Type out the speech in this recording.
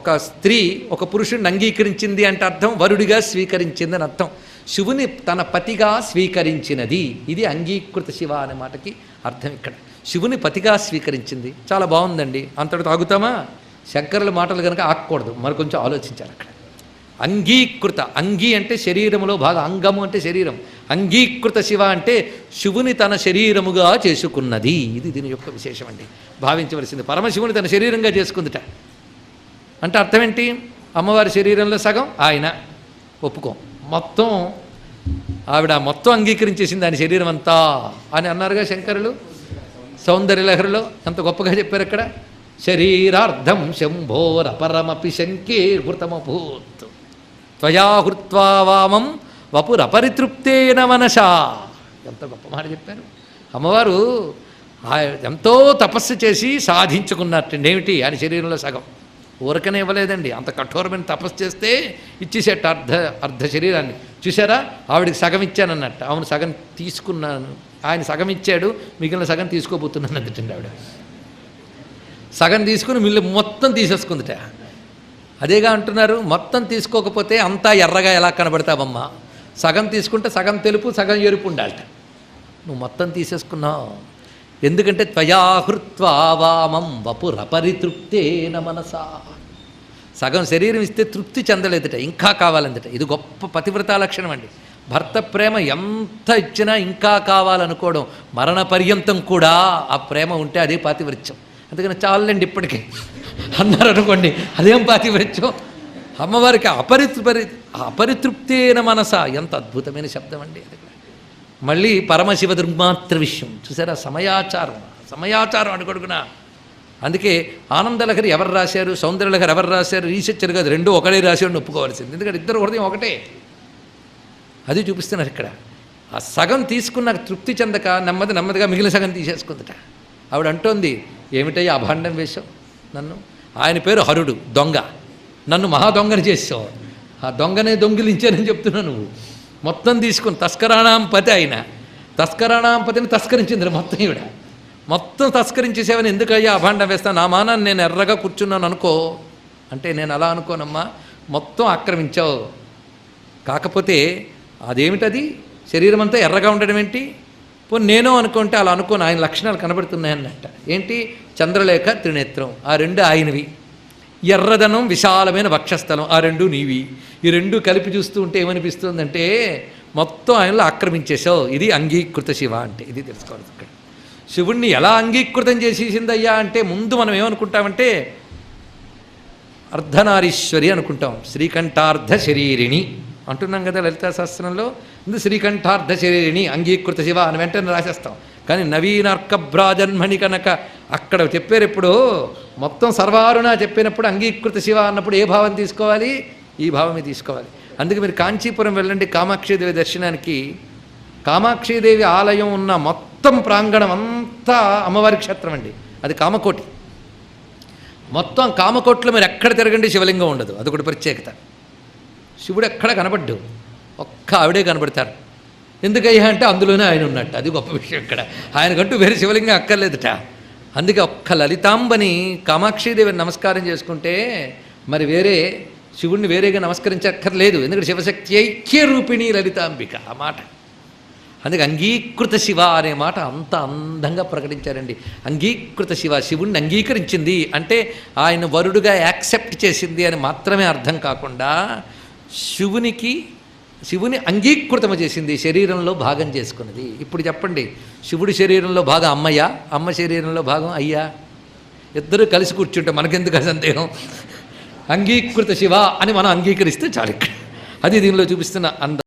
ఒక స్త్రీ ఒక పురుషుడిని అంగీకరించింది అంటే అర్థం వరుడిగా స్వీకరించింది అని అర్థం. శివుని తన పతిగా స్వీకరించినది. ఇది అంగీకృత శివ అనే మాటకి అర్థం ఇక్కడ. శివుని పతిగా స్వీకరించింది. చాలా బాగుందండి. అంతటి తాగుతామా? శంకరుల మాటలు కనుక ఆకూడదు మరి కొంచెం ఆలోచించాలి అక్కడ. అంగీకృత. అంగీ అంటే శరీరములో బాగా అంగము అంటే శరీరం. అంగీకృత శివ అంటే శివుని తన శరీరముగా చేసుకున్నది. ఇది దీని యొక్క విశేషం అండి భావించవలసింది. పరమశివుని తన శరీరంగా చేసుకుందిట. అంటే అర్థం ఏంటి అమ్మవారి శరీరంలో సగం ఆయన. ఒప్పుకోం. మొత్తం ఆవిడ మొత్తం అంగీకరించేసింది ఆయన శరీరం అంతా అని అన్నారుగా శంకరులు? సౌందర్యలహరిలో ఎంత గొప్పగా చెప్పారు అక్కడ? శరీరార్థం శంభోర పరమపి శంకే హృతమభూత్ త్వయా హృత్వా వామం వపురపరితృప్తేన మనసా ఎంత గొప్ప మాట చెప్పారు. అమ్మవారు ఎంతో తపస్సు చేసి సాధించుకున్నట్టండి ఏమిటి? ఆయన శరీరంలో సగం. ఊరకనే ఇవ్వలేదండి. అంత కఠోరమైన తపస్సు చేస్తే ఇచ్చేసేట అర్ధ అర్ధ శరీరాన్ని. చూసారా ఆవిడికి సగం ఇచ్చానన్నట్టు. అవును సగం తీసుకున్నాను. ఆయన సగం ఇచ్చాడు మిగిలిన సగం తీసుకోబోతున్నాను అందుటండి ఆవిడ. సగం తీసుకుని మిల్లు మొత్తం తీసేసుకుందిట. అదేగా అంటున్నారు మొత్తం తీసుకోకపోతే అంతా ఎర్రగా ఎలా కనబడతావమ్మా? సగం తీసుకుంటే సగం తెలుపు సగం ఎరుపు ఉండాలట. నువ్వు మొత్తం తీసేసుకున్నావు. ఎందుకంటే త్వయాహృత్వా వామం వపురపరితృప్తేన మనసా. సగం శరీరం ఇస్తే తృప్తి చెందలేదట ఇంకా కావాలందట. ఇది గొప్ప పతివ్రత లక్షణం అండి. భర్త ప్రేమ ఎంత ఇచ్చినా ఇంకా కావాలనుకోవడం మరణ పర్యంతం కూడా ఆ ప్రేమ ఉంటే అదే పాతివృత్యం అందుకని చాలండి ఇప్పటికే. అన్నారు అనుకోండి అదేం పాతివృత్యం అమ్మవారికి అపరితృపరి అపరితృప్తేన మనస. ఎంత అద్భుతమైన శబ్దం అండి అది. మళ్ళీ పరమశివ దుర్మాత్ర విషయం. చూసారా? సమయాచారం. సమయాచారం అడుగడుగునా అందుకే ఆనందలహరి ఎవరు రాశారు? సౌందర్యలహరి ఎవరు రాశారు? రీసెర్చర్ కాదు రెండు ఒకటే రాశాడు ఒప్పుకోవాల్సింది. ఎందుకంటే ఇద్దరు హృదయం ఒకటే. అది చూపిస్తున్నారు ఇక్కడ. ఆ సగం తీసుకున్న తృప్తి చెందక నెమ్మది నెమ్మదిగా మిగిలిన సగం తీసేసుకుందట. ఆవిడ అంటోంది ఏమిటయ్యా అభాండం వేశావు నన్ను? ఆయన పేరు హరుడు దొంగ. నన్ను మహా దొంగని చేసావు ఆ దొంగనే దొంగిలించానని చెప్తున్నావు నువ్వు. మొత్తం తీసుకుని తస్కరాణాం పతి ఆయన. తస్కరాణాం పతిని తస్కరించింది మొత్తం ఈవిడ. మొత్తం తస్కరించేసేవని ఎందుకయ్యా అభాండం వేస్తాను నా మానాన్ని నేను ఎర్రగా కూర్చున్నాను అనుకో. అంటే నేను అలా అనుకోనమ్మా. మొత్తం ఆక్రమించావు. కాకపోతే అదేమిటది? శరీరం అంతా ఎర్రగా ఉండడం ఏంటి? పోనీ నేను అనుకుంటే అలా అనుకోని. ఆయన లక్షణాలు కనబడుతున్నాయన్నట్ట. ఏంటి? చంద్రలేఖ త్రినేత్రం. ఆ రెండు ఆయనవి. ఎర్రదనం విశాలమైన వక్షస్థలం. ఆ రెండు నీవి. ఈ రెండు కలిపి చూస్తూ ఉంటే ఏమనిపిస్తుందంటే మొత్తం ఆయనలో ఆక్రమించేశావు. ఇది అంగీకృత శివ అంటే. ఇది తెలుసుకోవాలి ఇక్కడ. శివుణ్ణి ఎలా అంగీకృతం చేసేసిందయ్యా అంటే ముందు మనం ఏమనుకుంటామంటే అర్ధనారీశ్వరి అనుకుంటాం. శ్రీకంఠార్ధ శరీరిణి అంటున్నాం కదా లలితా శాస్త్రంలో. ముందు శ్రీకంఠార్ధ శరీరిణి అంగీకృత శివ అని వెంటనే రాసేస్తాం. కానీ నవీనార్కభ్రాజన్మణి కనుక అక్కడ చెప్పారు ఎప్పుడు మొత్తం సర్వారుణ చెప్పినప్పుడు అంగీకృత శివ అన్నప్పుడు ఏ భావం తీసుకోవాలి? ఈ భావమే తీసుకోవాలి. అందుకే మీరు కాంచీపురం వెళ్ళండి కామాక్షిదేవి దర్శనానికి. కామాక్షిదేవి ఆలయం ఉన్న మొత్తం ప్రాంగణం అంతా అమ్మవారి క్షేత్రం అండి. అది కామకోటి. మొత్తం కామకోట్లో మీరు ఎక్కడ తిరగండి శివలింగం ఉండదు. అదొకటి ప్రత్యేకత. శివుడు ఎక్కడ కనబడ్డు? ఒక్క ఆవిడే కనబడతారు. ఎందుకయ్యా అంటే అందులోనే ఆయన ఉన్నట్టు. అది గొప్ప విషయం ఇక్కడ. ఆయనకంటూ వేరే శివలింగం అక్కర్లేదుట. అందుకే ఒక్క లలితాంబని కామాక్షిదేవిని నమస్కారం చేసుకుంటే మరి వేరే శివుణ్ణి వేరేగా నమస్కరించక్కర్లేదు. ఎందుకంటే శివశక్తి ఐక్య రూపిణి లలితాంబిక ఆ మాట. అందుకే అంగీకృత శివ అనే మాట అంత అందంగా ప్రకటించారండి. అంగీకృత శివ శివుణ్ణి అంగీకరించింది అంటే ఆయన వరుడుగా యాక్సెప్ట్ చేసింది అని మాత్రమే అర్థం కాకుండా శివునికి శివుని అంగీకృతము చేసింది శరీరంలో భాగం చేసుకున్నది. ఇప్పుడు చెప్పండి శివుడి శరీరంలో భాగం అమ్మయ్య అమ్మ శరీరంలో భాగం అయ్యా? ఇద్దరు కలిసి కూర్చుంటే మనకెందుకు సందేహం? అంగీకృత శివ అని మనం అంగీకరిస్తే చాలు ఇక్కడ. అది దీనిలో చూపిస్తున్న అంద